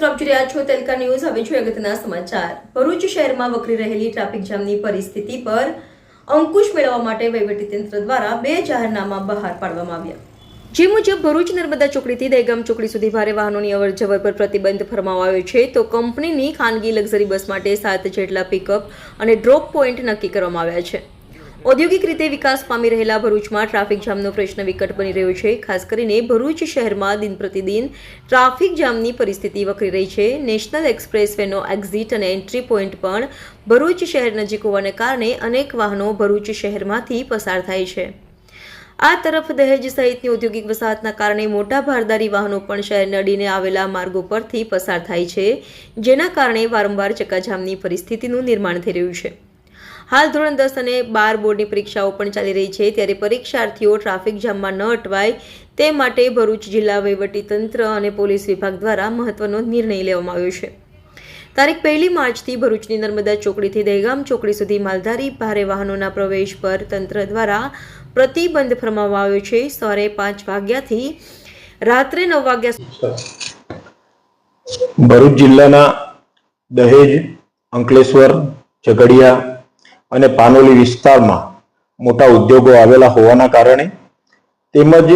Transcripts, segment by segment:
મિત્રો આપ જોઈ રહ્યા છો તેલકા ન્યૂઝ. હવે જોઈએ અગત્યના સમાચાર. ભરૂચ શહેરમાં વકરી રહેલી ટ્રાફિક જામની પરિસ્થિતિ પર અંકુશ મેળવવા માટે વહીવટીતંત્ર દ્વારા બે જાહેરનામા બહાર પાડવામાં આવ્યા. જે મુજબ, ભરૂચ નર્મદા ચોકડીથી દહેગામ ચોકડી સુધી ભારે વાહનોની અવરજવર પર પ્રતિબંધ ફરમાવાયો આવ્યો છે. તો કંપનીની ખાનગી લક્ઝરી બસ માટે સાત જેટલા પિકઅપ અને ડ્રોપ પોઈન્ટ નક્કી કરવામાં આવ્યા છે. ઔદ્યોગિક રીતે વિકાસ પામી રહેલા ભરૂચમાં ટ્રાફિક જામનો પ્રશ્ન વિકટ બની રહ્યો છે. ખાસ કરીને ભરૂચ શહેરમાં દિન પ્રતિદિન ટ્રાફિક જામની પરિસ્થિતિ વકરી રહી છે. નેશનલ એક્સપ્રેસ વેનો એક્ઝિટ અને એન્ટ્રી પોઈન્ટ પણ ભરૂચ શહેર નજીક હોવાને કારણે અનેક વાહનો ભરૂચ શહેરમાંથી પસાર થાય છે. આ તરફ દહેજ સહિતની ઔદ્યોગિક વસાહતના કારણે મોટા ભારદારી વાહનો પણ શહેરને અડીને આવેલા માર્ગો પરથી પસાર થાય છે, જેના કારણે વારંવાર ચક્કાજામની પરિસ્થિતિનું નિર્માણ થઈ રહ્યું છે. હાલ ધોરણ દસ અને બાર બોર્ડની પરીક્ષાઓ પણ ચાલી રહી છે. ત્યારે પરીક્ષાર્થીઓ ટ્રાફિક જામમાં ન અટવાય તે માટે ભરૂચ જિલ્લા વહીવટીતંત્ર અને પોલીસ વિભાગ દ્વારા મહત્વનો નિર્ણય લેવામાં આવ્યો છે. તારીખ પહેલી માર્ચથી ભરૂચની નર્મદા ચોકડીથી દહેગામ ચોકડી સુધી માલધારી ભારે વાહનોના પ્રવેશ પર તંત્ર દ્વારા પ્રતિબંધ ફરમાવવામાં આવ્યો છે. સવારે પાંચ વાગ્યાથી રાત્રે નવ વાગ્યા ભરૂચ જિલ્લાના દહેજ, અંકલેશ્વર, ઝઘડિયા અને પાનોલી વિસ્તારમાં મોટા ઉદ્યોગો આવેલા હોવાના કારણે તેમજ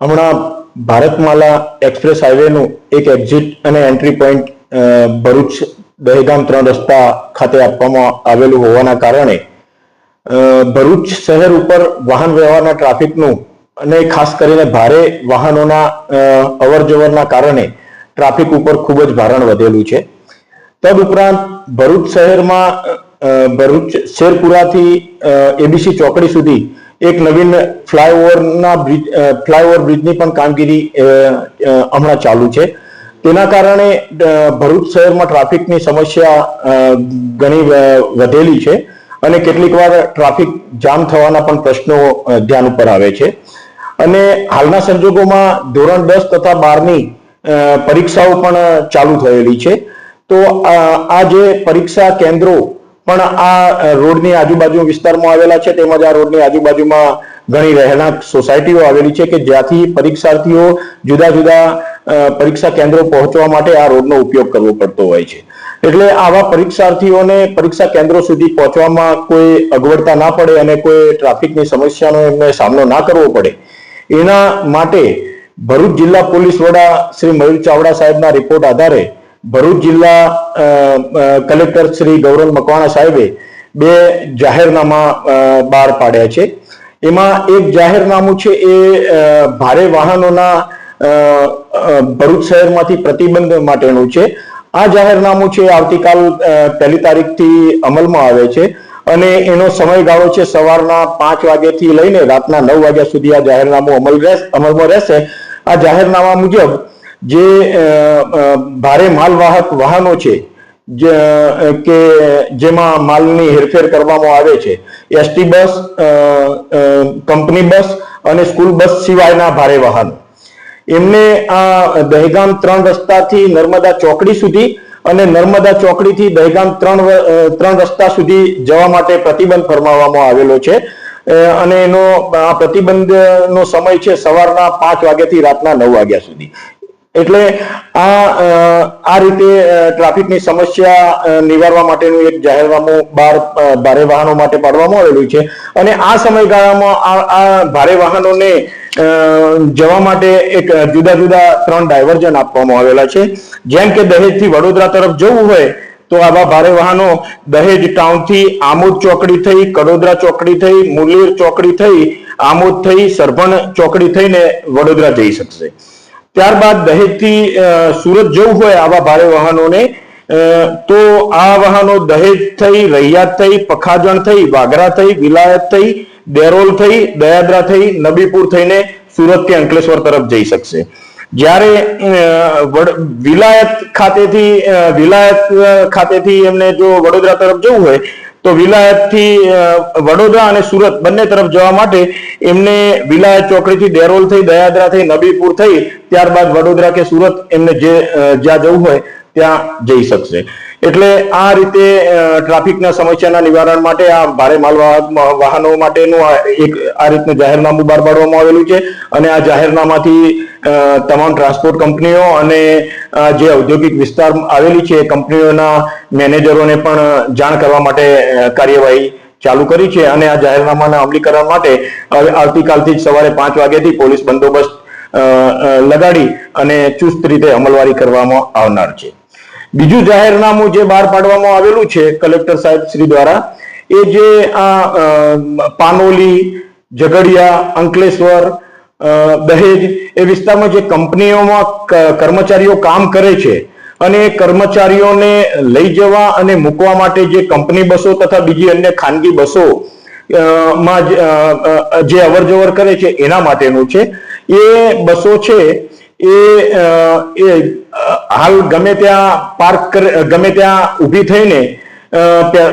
હમણાં ભારતમાલા એક્સપ્રેસ હાઈવેનું એક એક્ઝિટ અને એન્ટ્રી પોઈન્ટ ભરૂચ દહેગામ ત્રણ રસ્તા ખાતે આપવામાં આવેલું હોવાના કારણે ભરૂચ શહેર ઉપર વાહન વ્યવહારના ટ્રાફિકનું અને ખાસ કરીને ભારે વાહનોના અવર જવરના કારણે ટ્રાફિક ઉપર ખૂબ જ ભારણ વધેલું છે. તદુપરાંત ભરૂચ શહેરમાં ભરૂચ શેરપુરાથી એબીસી ચોકડી સુધી એક નવીન ફ્લાયઓવરના બ્રિજ ફ્લાયઓવર બ્રિજની પણ કામગીરી હમણાં ચાલુ છે. તેના કારણે ભરૂચ શહેરમાં ટ્રાફિકની સમસ્યા ઘણી વધેલી છે અને કેટલીક વાર ટ્રાફિક જામ થવાના પણ પ્રશ્નો ધ્યાન ઉપર આવે છે. અને હાલના સંજોગોમાં ધોરણ દસ તથા બારની પરીક્ષાઓ પણ ચાલુ થયેલી છે. તો આ જે પરીક્ષા કેન્દ્રો પણ આ રોડની આજુબાજુ વિસ્તારમાં આવેલા છે તેમજ આ રોડની આજુબાજુમાં ઘણી રહેણાંક સોસાયટીઓ આવેલી છે કે જ્યાંથી પરીક્ષાર્થીઓ જુદા જુદા પરીક્ષા કેન્દ્રો પહોંચવા માટે આ રોડનો ઉપયોગ કરવો પડતો હોય છે. એટલે આવા પરીક્ષાર્થીઓને પરીક્ષા કેન્દ્રો સુધી પહોંચવામાં કોઈ અગવડતા ના પડે અને કોઈ ટ્રાફિકની સમસ્યાનો એમને સામનો ના કરવો પડે. એના માટે ભરૂચ જિલ્લા પોલીસ વડા શ્રી મયુર ચાવડા સાહેબના રિપોર્ટ આધારે ભરૂચ જિલ્લા કલેક્ટર શ્રી ગૌરવ મકવાણા સાહેબે બે જાહેરનામા બહાર પાડ્યા છે. એમાં એક જાહેરનામું છે એ ભારે વાહનોના ભરૂચ શહેરમાંથી પ્રતિબંધ માટેનું છે. આ જાહેરનામું છે આવતીકાલ પહેલી તારીખથી અમલમાં આવે છે અને એનો સમયગાળો છે સવારના પાંચ વાગ્યાથી લઈને રાતના નવ વાગ્યા સુધી આ જાહેરનામું અમલ અમલમાં રહેશે. આ જાહેરનામા મુજબ જે ભારે માલવાહક વાહનો છે કે જેમાં માલની હેરફેર કરવામાં આવે છે. એસટી બસ કંપની બસ અને સ્કૂલ બસ સિવાયના ભારે વાહનો. એમને આ દહેગામ ત્રણ રસ્તાથી નર્મદા ચોકડી સુધી અને નર્મદા ચોકડીથી દહેગામ ત્રણ ત્રણ રસ્તા સુધી જવા માટે પ્રતિબંધ ફરમાવવામાં આવેલો છે. અને એનો, આ પ્રતિબંધનો સમય છે સવારના પાંચ વાગ્યાથી રાતના નવ વાગ્યા સુધી. એટલે આ આ રીતે ટ્રાફિકની સમસ્યા નિવારવા માટેનું એક જાહેરનામું બાર ભારે વાહનો માટે પાડવામાં આવેલું છે. અને આ સમયગાળામાં આ ભારે વાહનોને જવા માટે એક જુદા જુદા ત્રણ ડાયવર્ઝન આપવામાં આવેલા છે. જેમ કે દહેજથી વડોદરા તરફ જવું હોય, તો આવા ભારે વાહનો દહેજ ટાઉનથી આમોદ ચોકડી થઈ, કડોદરા ચોકડી થઈ મુલીર ચોકડી થઈ, આમોદ થઈ, સરભણ ચોકડી થઈને વડોદરા જઈ શકશે. ત્યારબાદ દહેજથી સુરત જવું હોય આવા ભારે વાહનોને તો આ વાહનો દહેજ થઈ, રૈયાત થઈ, પખાજણ થઈ, વાગરા થઈ, વિલાયત થઈ દેરોલ થઈ, દયાદરા થઈ, નબીપુર થઈને સુરત કે અંકલેશ્વર તરફ જઈ શકશે. જ્યારે વિલાયત ખાતેથી વિલાયત ખાતેથી એમને જો વડોદરા તરફ જવું હોય તો વિલાયતથી વડોદરા અને સુરત બંને તરફ જવા માટે એમને વિલાયત ચોકડીથી દેરોલ થઈ, દયાદરા થઈ, નબીપુર થઈ, ત્યારબાદ વડોદરા કે સુરત એમને જે જ્યાં જવું હોય ત્યાં જઈ શકશે. એટલે આ રીતે ટ્રાફિકના સમસ્યાના નિવારણ માટે, આ ભારે માલવાહક વાહનો માટેનું એક, આ રીતનું જાહેરનામું બહાર પાડવામાં આવેલું છે. અને આ જાહેરનામાથી તમામ ટ્રાન્સપોર્ટ કંપનીઓ અને જે ઔદ્યોગિક વિસ્તાર આવેલી છે, એ કંપનીઓના મેનેજરોને પણ જાણ કરવા માટે કાર્યવાહી ચાલુ કરી છે અને આ જાહેરનામાના અમલીકરણ માટે આવતીકાલથી જ સવારે પાંચ વાગ્યાથી પોલીસ બંદોબસ્ત લગાડી અને ચુસ્ત રીતે અમલવારી કરવામાં આવનાર છે. બીજું જાહેરનામું જે બહાર પાડવામાં આવેલું છે, કલેક્ટર સાહેબ શ્રી દ્વારા, એ જે આ પાનોલી, ઝઘડિયા, અંકલેશ્વર દહેજ એ વિસ્તારમાં જે કંપનીઓમાં કર્મચારીઓ કામ કરે છે અને કર્મચારીઓને લઈ જવા અને મૂકવા માટે જે કંપની બસો તથા બીજી અન્ય ખાનગી બસો માં જ, અવર જવર કરે છે એના માટેનું છે. એ બસો છે એ હાલ ગમે ત્યાં પાર્ક ગમે ત્યાં ઊભી થઈને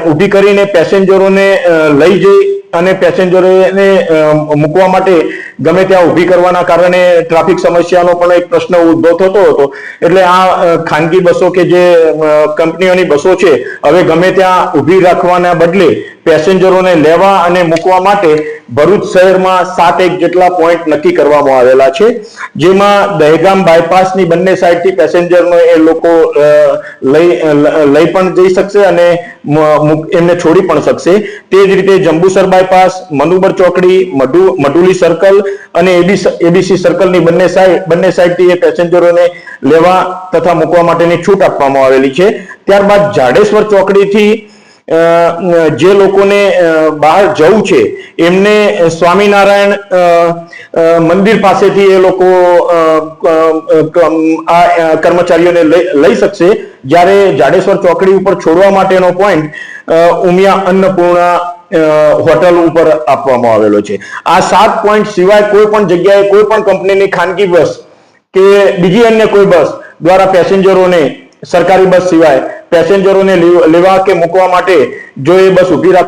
ઊભી કરીને પેસેન્જરોને લઈ જઈ અને પેસેન્જરોને મૂકવા માટે ગમે ત્યાં ઊભી કરવાના કારણે ટ્રાફિક સમસ્યાનો પણ એક પ્રશ્ન ઉદ્ભવ થતો હતો. એટલે આ ખાનગી બસો કે જે કંપનીઓની બસો છે, હવે ગમે ત્યાં ઊભી રાખવાના બદલે પેસેન્જરોને લેવા અને મૂકવા માટે ભરૂચ શહેરમાં સાત એક જેટલા પોઈન્ટ નક્કી કરવામાં આવેલા છે. જેમાં દહેગામ બાયપાસની બંને સાઈડથી પેસેન્જરનો એ લોકો લઈ લઈ પણ જઈ શકશે અને એમને છોડી પણ શકશે. તે જ રીતે જંબુસર બાયપાસ, મનુબર ચોકડી, મઢુ, મઢુલી સર્કલ અને એબીસી સર્કલની બંને સાઈડ બંને સાઈડથી એ પેસેન્જરોને લેવા તથા મૂકવા માટેની છૂટ આપવામાં આવેલી છે. ત્યારબાદ જાડેશ્વર ચોકડીથી જે લોકોને બહાર જવું છે, એમને સ્વામિનારાયણ મંદિર પાસેથી એ લોકો આ કર્મચારીઓને લઈ શકશે. જ્યારે જાડેશ્વર ચોકડી ઉપર છોડવા માટેનો પોઈન્ટ ઉમિયા અન્નપૂર્ણા હોટલ ઉપર આપવામાં આવેલો છે. આ સાત પોઈન્ટ સિવાય કોઈ પણ જગ્યાએ કોઈ પણ કંપનીની ખાનગી બસ કે બીજી અન્ય કોઈ બસ દ્વારા પેસેન્જરોને સરકારી બસ સિવાય પેસેન્જરોને લેવા કે મૂકવા માટે જો એ બસ ઊભી રાખ.